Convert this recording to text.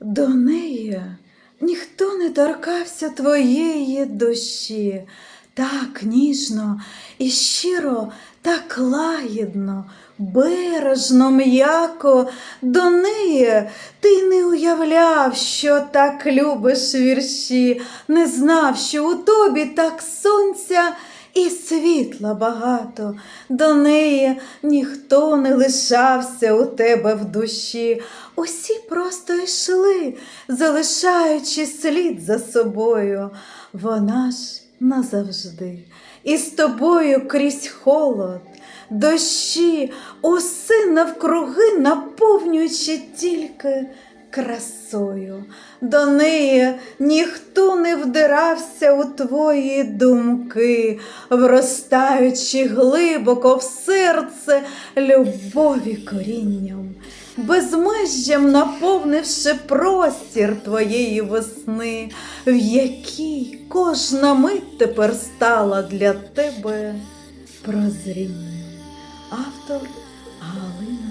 До неї ніхто не торкався твоєї душі, так ніжно і щиро, так лагідно, бережно, м'яко. До неї ти не уявляв, що так любиш вірші, не знав, що у тобі так сонця і світла багато, до неї ніхто не лишався у тебе в душі. Усі просто йшли, залишаючи слід за собою. Вона ж назавжди, і з тобою крізь холод, дощі, усе навкруги наповнюючи тільки красою. До неї ніхто не вдирався у твої думки, вростаючи глибоко в серце любові корінням, безмежжям наповнивши простір твоєї весни, в якій кожна мить тепер стала для тебе прозрінням. Автор Галина